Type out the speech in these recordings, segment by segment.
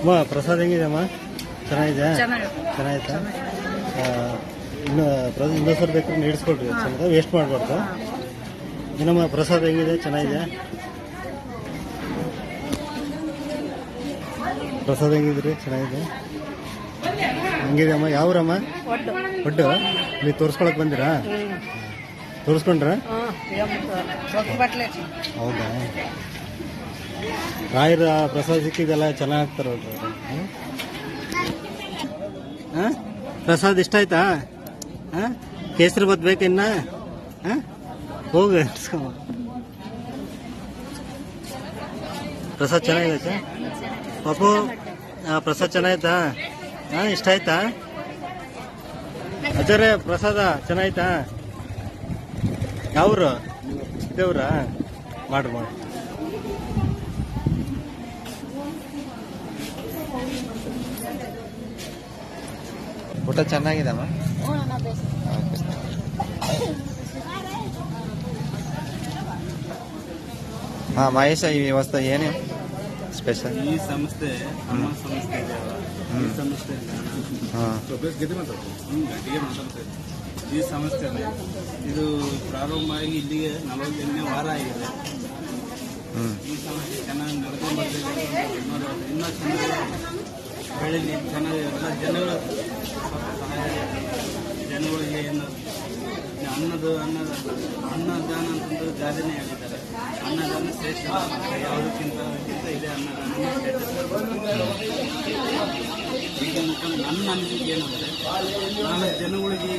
ಅಮ್ಮ ಪ್ರಸಾದ ಹೆಂಗಿದೆ ಅಮ್ಮ? ಚೆನ್ನಾಗಿದೆ. ಚೆನ್ನಾಗಿತ್ತಾ? ಇನ್ನು ಪ್ರಸಾದ ಇನ್ನೊಂದು ಸ್ವಲ್ಪ ಬೇಕಾದ್ರೆ ನೀಡಿಸ್ಕೊಡ್ರಿ ಚೆನ್ನಾಗಿದೆ ವೇಸ್ಟ್ ಮಾಡಬಾರ್ದು. ಏನಮ್ಮ ಪ್ರಸಾದ ಹೆಂಗಿದೆ? ಚೆನ್ನಾಗಿದೆ ಪ್ರಸಾದ ಹೆಂಗಿದ್ರಿ? ಚೆನ್ನಾಗಿದೆ ಹೆಂಗಿದೆ ಅಮ್ಮ. ಯಾವ್ರಮ್ಮ? ಒಟ್ಟು ನೀವು ತೋರಿಸ್ಕೊಳಕ್ ಬಂದಿರಾ? ತೋರಿಸ್ಕೊಂಡ್ರ? ಹೌದಾ? ರಾಯರ ಪ್ರಸಾದ ಸಿಕ್ಕಿದೆಲ್ಲ ಚೆನ್ನಾಗಿ ಹಾಕ್ತಾರೆ ನೋಡ್ರಿ ಅವ್ರು. ಪ್ರಸಾದ ಇಷ್ಟ ಆಯ್ತಾ ಹಾಂ? ಕೇಸರಿ ಬತ್ ಬೇಕಿನ್ನ ಹಾ? ಹೋಗು. ಪ್ರಸಾದ ಚೆನ್ನಾಗಿದೆ ಪಾಪು ಪ್ರಸಾದ್ ಚೆನ್ನಾಯ್ತಾ ಹಾ ಇಷ್ಟ ಆಯ್ತಾ ಅಜರೇ ಪ್ರಸಾದ ಚೆನ್ನಾಯ್ತಾ ಯಾವ್ರು? ದೇವ್ರ ಮಾಡ್ರಿ ಮಾಡ್ರಿ ಊಟ ಚೆನ್ನಾಗಿದಮ್ಮ ಹಾ ಮಹೇಶ ಈ ವ್ಯವಸ್ಥೆ ಏನು ಸ್ಪೆಷಲ್? ಈ ಸಂಸ್ಥೆ ನಮ್ಮ ಸಂಸ್ಥೆ ಇದೆಯಲ್ಲ, ಈ ಸಂಸ್ಥೆ. ಈ ಸಂಸ್ಥೆ ಇದು. ಪ್ರಾರಂಭವಾಗಿ ಇಲ್ಲಿಗೆ ನಲವತ್ತೆಂಟನೇ ವಾರ ಆಗಿದೆ. ಈ ಸಂಸ್ಥೆ ಚೆನ್ನಾಗಿ ನಡ್ಕೊಂಡು ಬರ್ತಿದೆ ಇನ್ನೂ ಚೆನ್ನಾಗಿ ಬೆಳಿಲಿ ಚೆನ್ನಾಗಿ ಎಲ್ಲ ಜನಗಳು ಜನಗಳಿಗೆ ಏನು ಅನ್ನದ ಅನ್ನದ ಅನ್ನದಾನ ಅಂತಂದು ಗಾದೆನೇ ಆಗಿದ್ದಾರೆ. ಅನ್ನದಾನ ಶ್ರೇಷ್ಠ ಯಾವುದಕ್ಕಿಂತ ಕ್ಕಿಂತ ಇದೆ ಅನ್ನದಾನ ಶ್ರೇಷ್ಠ ನನ್ನ ಅನಿಸಿಕೆ ಏನಂದ್ರೆ ನಾಲ್ಕು ಜನಗಳಿಗೆ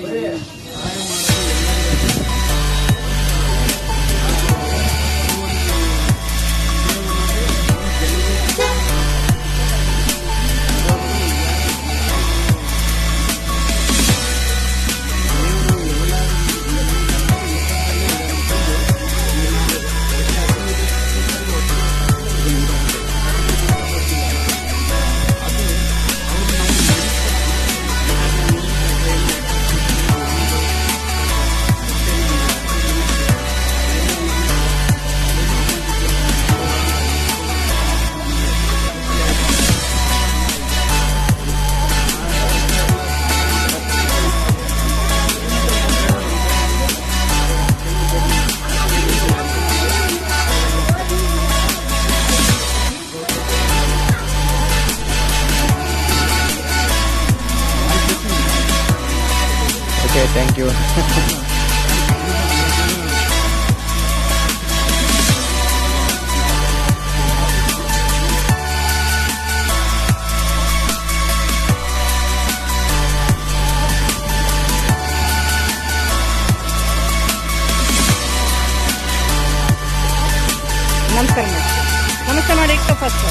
ಓಕೆ ಥ್ಯಾಂಕ್ ಯು ನಮಸ್ಕಾರ ಮಾಡಿ ನಮಸ್ಕಾರ ಮಾಡಿ ಇಟ್ಟು ಫಸ್ಟ್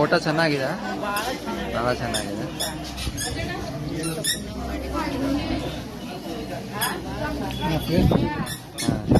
ಊಟ ಚೆನ್ನಾಗಿದೆ. ಬಹಳ ಚೆನ್ನಾಗಿದೆ. ಹಾಂ.